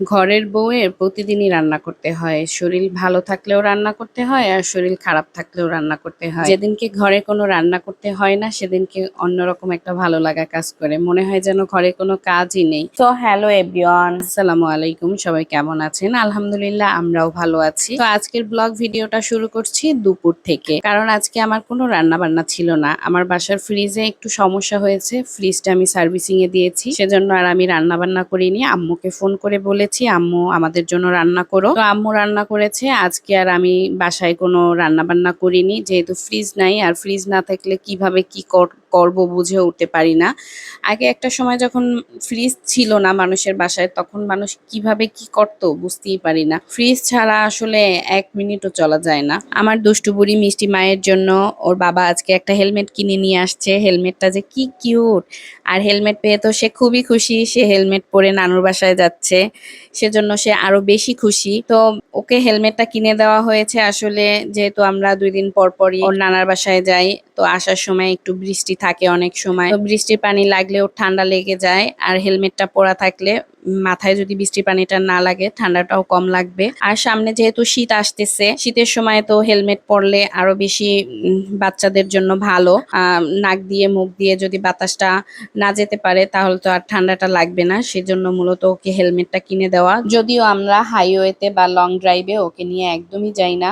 ঘরের বউয়ের প্রতিদিনই রান্না করতে হয়। শরীর ভালো থাকলেও রান্না করতে হয় আর শরীর খারাপ থাকলেও রান্না করতে হয়। যেদিনকে ঘরে কোনো রান্না করতে হয় না, সেদিনকে অন্যরকম একটা ভালো লাগা কাজ করে। মনে হয় যেন ঘরে কোনো কাজই নেই। তো হ্যালো এভরিওয়ান, আসসালামু আলাইকুম। সবাই কেমন আছেন? আলহামদুলিল্লাহ, আমরাও ভালো আছি। তো আজকের ব্লগ ভিডিওটা শুরু করছি দুপুর থেকে। কারণ আজকে আমার কোনো রান্না বান্না ছিল না। আমার বাসার ফ্রিজে একটু সমস্যা হয়েছে। ফ্রিজটা আমি সার্ভিসিং এ দিয়েছি। সেজন্য আর আমি রান্না বান্না করিনি। আম্মুকে ফোন করে বলেছি আম্মু আমাদের জন্য রান্না করো। তো আম্মু রান্না করেছে, আজকে আর আমি বাসায় কোনো রান্না বান্না করিনি, যেহেতু ফ্রিজ নাই, আর ফ্রিজ না থাকলে কীভাবে কি কর- করব বুঝে উঠতে পারি না। আগে একটা সময় যখন ফ্রিজ ছিল না মানুষের বাসায়, তখন মানুষ কীভাবে কি করতো বুঝতেই পারি না। ফ্রিজ ছাড়া আসলে এক মিনিটও চলা যায় না। আমার দুষ্টু বুড়ি মিষ্টি মায়ের জন্য ওর বাবা আজকে একটা হেলমেট কিনে নিয়ে আসছে। হেলমেটটা যে কি কিউট আর হেলমেট পেয়ে তো সে খুবই খুশি, সে হেলমেট পরে নানুর বাসায় যাচ্ছে। সেজন্য সে আরও বেশি খুশি। তো ওকে হেলমেটটা কিনে দেওয়া হয়েছে আসলে, যেহেতু আমরা দুই দিন পর পরই ওর নানার বাসায় যাই, তো আসার সময় একটু বৃষ্টি থাকে অনেক সময়। তো বৃষ্টির পানি লাগলে ওর ঠান্ডা লেগে যায়, আর হেলমেটটা পরা থাকলে মাথায় যদি বৃষ্টির পানিটা না লাগে, ঠান্ডাটাও কম লাগবে। আর সামনে যেহেতু শীত আসতেছে, শীতের সময় তো হেলমেট পরলে আরও বেশি বাচ্চাদের জন্য ভালো। নাক দিয়ে, মুখ দিয়ে যদি বাতাসটা না যেতে পারে, তাহলে তো আর ঠান্ডাটা লাগবে না। সেজন্য মূলত ওকে হেলমেটটা কিনে দেওয়া। যদিও আমরা হাইওয়েতে বা লং ড্রাইভে ওকে নিয়ে একদমই যাই না।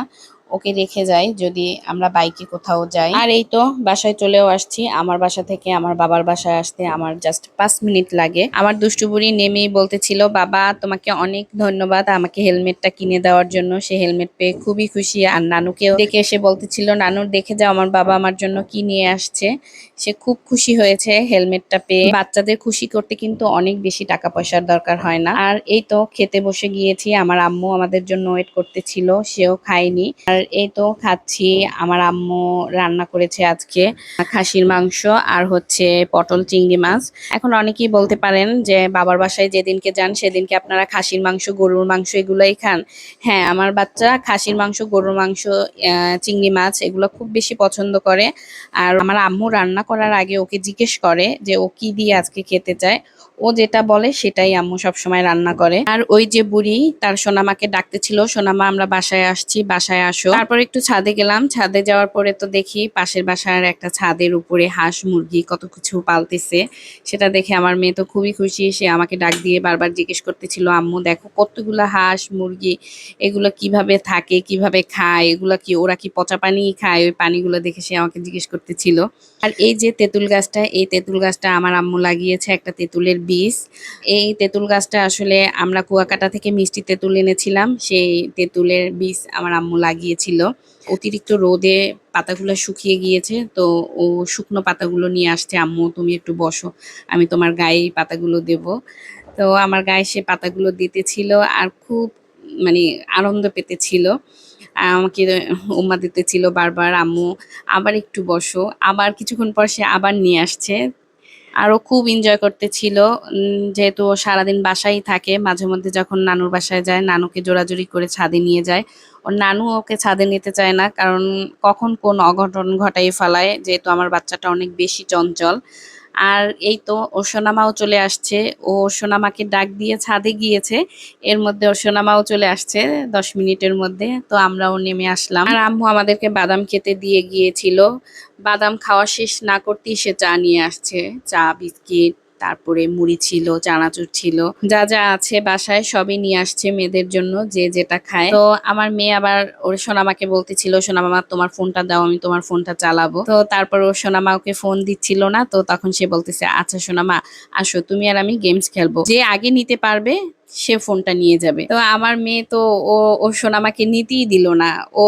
ওকে রেখে যাই যদি আমরা বাইকে কোথাও যাই। আর এই তো, বাসায় চলেও আসছি। আমার বাসা থেকে আমার বাবার বাসায় আসতে আমার জাস্ট পাঁচ মিনিট লাগে। আমার দুষ্টু বুড়ি নেমেই বলতেছিল, বাবা, তোমাকে অনেক ধন্যবাদ আমাকে হেলমেটটা কিনে দেওয়ার জন্য। সে হেলমেট পেয়ে খুবই খুশি। আর নানুকেও দেখে এসে বলতেছিল নানুর দেখে যাও, আমার বাবা আমার জন্য কি নিয়ে আসছে। সে খুব খুশি হয়েছে হেলমেটটা পেয়ে। বাচ্চাদের খুশি করতে কিন্তু অনেক বেশি টাকা পয়সার দরকার হয় না। আর এই তো, খেতে বসে গিয়েছি। আমার আম্মু আমাদের জন্য ওয়েট করতেছিল, সেও খায়নি। আর এই তো খাচ্ছি। আমার আম্মু রান্না করেছে আজকে খাসির মাংস আর হচ্ছে পটল চিংড়ি মাছ। এখন অনেকেই বলতে পারেন যে বাবার বাসায় যেদিনকে যান সেদিনকে আপনারা খাসির মাংস, গরুর মাংস এগুলোই খান। হ্যাঁ আমার বাচ্চা খাসির মাংস, গরুর মাংস চিংড়ি মাছ এগুলো খুব বেশি পছন্দ করে। আর আমার আম্মু রান্না করার আগে ওকে জিজ্ঞেস করে যে ও কি দিয়ে আজকে খেতে চায়। ও যেটা বলে সেটাই আম্মু সবসময় রান্না করে। আর ওই যে বুড়ি, তার সোনামাকে ডাকতেছিল, সোনামা আমরা বাসায় আসছি, বাসায় আসো তারপর একটু ছাদে গেলাম। ছাদে যাওয়ার পরে তো দেখি পাশের বাসার একটা ছাদের উপরে হাঁস মুরগি কত কিছু পালতেছে। সেটা দেখে আমার মেয়ে তো খুবই খুশি। সে আমাকে ডাক দিয়ে বারবার জিজ্ঞেস করতেছিল, আম্মু, দেখো কতগুলো হাঁস, মুরগি, এগুলো কীভাবে থাকে, কীভাবে খায়, এগুলো কি, ওরা কি পচা পানি খায়? ওই পানিগুলো দেখে সে আমাকে জিজ্ঞেস করতেছিল। আর এই যে তেঁতুল গাছটা, এই তেঁতুল গাছটা আমার আম্মু লাগিয়েছে একটা তেঁতুলের বীজ। এই তেঁতুল গাছটা আসলে আমরা কুয়াকাটা থেকে মিষ্টি তেঁতুল এনেছিলাম। সেই তেঁতুলের বীজ আমার আম্মু লাগিয়েছিল অতিরিক্ত রোদে পাতাগুলো শুকিয়ে গিয়েছে, তো ও শুকনো পাতাগুলো নিয়ে আসছে, আম্মু, তুমি একটু বসো, আমি তোমার গায়ে পাতাগুলো দেব। তো আমার গায়ে সে পাতাগুলো দিতেছিল আর খুব মানে আনন্দ পেতেছিল। আমাকে উম্মা দিতেছিল বারবার, আম্মু, আবার একটু বসো। আবার কিছুক্ষণ পর সে আবার নিয়ে আসছে। আরও খুব এনজয় করতেছিল যেহেতু ও সারাদিন বাসায় থাকে, মাঝে মধ্যে যখন নানুর বাসায় যায়, নানুকে জোড়াজোড়ি করে ছাদে নিয়ে যায়। ওর নানু ওকে ছাদে নিতে চায় না, কারণ কখন কোন অঘটন ঘটাই ফেলায়, যেহেতু আমার বাচ্চাটা অনেক বেশি চঞ্চল। আর এই তো ওর চলে আসছে। ও সোনামাকে ডাক দিয়ে ছাদে গিয়েছে। এর মধ্যে ওর চলে আসছে দশ মিনিটের মধ্যে। তো আমরাও নেমে আসলাম। আর আম্মু আমাদেরকে বাদাম খেতে দিয়ে গিয়েছিল। বাদাম খাওয়া শেষ না করতেই সে চা নিয়ে আসছে। চা, বিস্কিট তারপরে মুড়ি ছিল, চানাচুর ছিল, যা যা আছে বাসায় সবই নিয়ে আসছে মেয়েদের জন্য, যে যেটা খায়। তো আমার মেয়ে আবার, ওর সোনামাকে বলতেছিল সোনামা তোমার ফোনটা দাও, আমি তোমার ফোনটা চালাবো। তো তারপর ওর সোনামা ওকে ফোন দিচ্ছিল না, তো তখন সে বলতেছে আচ্ছা সোনামা আসো, তুমি আর আমি গেমস খেলব। যে আগে নিতে পারবে, সে ফোনটা নিয়ে যাবে। তো আমার মেয়ে তো ও ওর সোনামাকে নিতেই দিল না। ও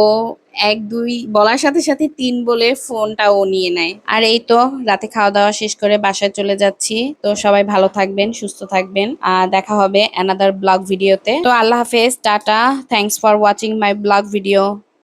এক, দুই, বলার সাথে সাথে তিন বলে ফোনটা ও নিয়ে নেয়। আর এই তো, রাতে খাওয়া দাওয়া শেষ করে বাসায় চলে যাচ্ছি। তো সবাই ভালো থাকবেন, সুস্থ থাকবেন। আর দেখা হবে অ্যানাদার ব্লগ ভিডিওতে তো। আল্লাহ হাফেজ, ta-ta. Thanks for watching my blog video